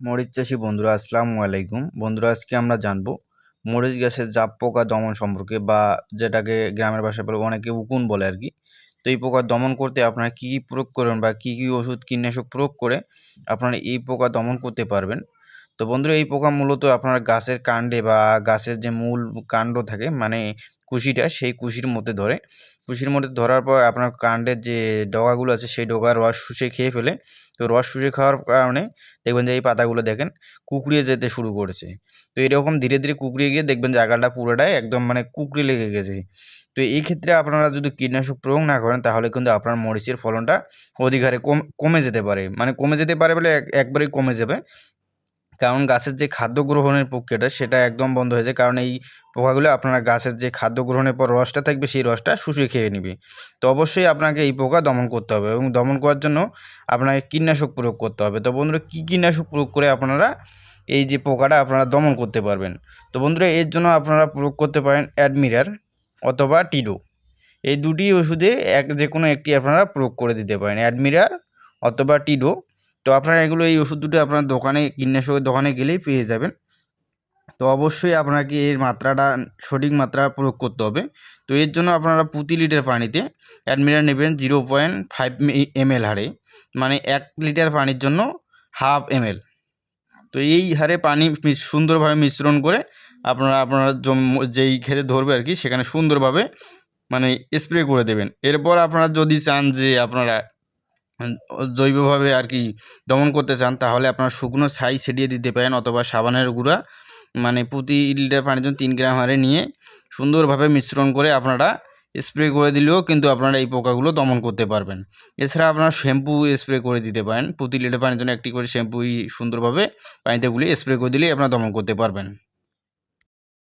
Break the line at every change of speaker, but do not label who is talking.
মরিচ চাষি বন্ধুরা, আসসালামু আলাইকুম। বন্ধুরা, আজকে আমরা জানব মরিচ গাছের জাপ পোকা দমন সম্পর্কে বা যেটাকে গ্রামের ভাষায় বলে অনেকে উকুন বলে আর কি। তো এই পোকা দমন করতে আপনারা কী কী প্রয়োগ করবেন বা কী কী ওষুধ কীটনাশক প্রয়োগ করে আপনারা এই পোকা দমন করতে পারবেন? তো বন্ধুরা, এই পোকা মূলত আপনার গাছের কাণ্ডে বা গাছের যে মূল কাণ্ড থাকে মানে কুশিটা, সেই কুশির মধ্যে ধরে। কুশির মধ্যে ধরার পর আপনার কাণ্ডের যে ডগাগুলো আছে, সেই ডগার রস শুষে খেয়ে ফেলে। তো রস শুষে খাওয়ার কারণে দেখবেন যে এই পাতাগুলো দেখেন কুকড়িয়ে যেতে শুরু করেছে। তো এরকম ধীরে ধীরে কুকড়িয়ে গিয়ে দেখবেন জায়গাটা পুরোটাই একদম মানে কুকড়ে লেগে গেছে। তো এই ক্ষেত্রে আপনারা যদি কীটনাশক প্রয়োগ না করেন, তাহলে কিন্তু আপনার মরিচের ফলনটা অধিক হারে কম, কমে যেতে পারে। মানে কমে যেতে পারে বলে একবারেই কমে যাবে। কারণ গাছের যে খাদ্য গ্রহণের প্রক্রিয়াটা সেটা একদম বন্ধ হয়ে যায়। কারণ এই পোকাগুলো আপনার গাছের যে খাদ্য গ্রহণের পর রসটা থাকবে, সেই রসটা শুষিয়ে খেয়ে নেবে। তো অবশ্যই আপনাকে এই পোকা দমন করতে হবে এবং দমন করার জন্য আপনাকে কীটনাশক প্রয়োগ করতে হবে। তো বন্ধুরা, কী কীটনাশক প্রয়োগ করে আপনারা এই যে পোকাটা আপনারা দমন করতে পারবেন? তো বন্ধুরা, এর জন্য আপনারা প্রয়োগ করতে পারেন অ্যাডমিরার অথবা টিডো। এই দুটি ওষুধে এক যে কোনো একটি আপনারা প্রয়োগ করে দিতে পারেন। অ্যাডমিরার অথবা টিডো তো আপনারা এগুলো, এই ওষুধ দুটো আপনার দোকানে, কীটনাশকের দোকানে গেলেই পেয়ে যাবেন। তো অবশ্যই আপনাকে এর মাত্রাটা, সঠিক মাত্রা প্রয়োগ করতে হবে। তো এর জন্য আপনারা প্রতি লিটার পানিতে অ্যাডমিরার নেবেন জিরো পয়েন্ট ফাইভ এমএল হারে মানে এক লিটার পানির জন্য হাফ এমএল তো এই হারে পানি সুন্দরভাবে মিশ্রণ করে আপনারা আপনারা যেই খেতে ধরবে আর কি, সেখানে সুন্দরভাবে মানে স্প্রে করে দেবেন। এরপর আপনারা যদি চান যে আপনারা জৈবভাবে আর কি দমন করতে চান, তাহলে আপনারা শুকনো ছাই ছিটিয়ে দিতে পারেন অথবা সাবানের গুঁড়া মানে প্রতি লিটার পানির জন্য তিন গ্রাম হারে নিয়ে সুন্দরভাবে মিশ্রণ করে আপনারা স্প্রে করে দিলেও কিন্তু আপনারা এই পোকাগুলো দমন করতে পারবেন। এছাড়া আপনারা শ্যাম্পু স্প্রে করে দিতে পারেন, প্রতি লিটার পানির জন্য একটি করে শ্যাম্পুই সুন্দরভাবে পানিতে গুলিয়ে স্প্রে করে দিলেই আপনারা দমন করতে পারবেন।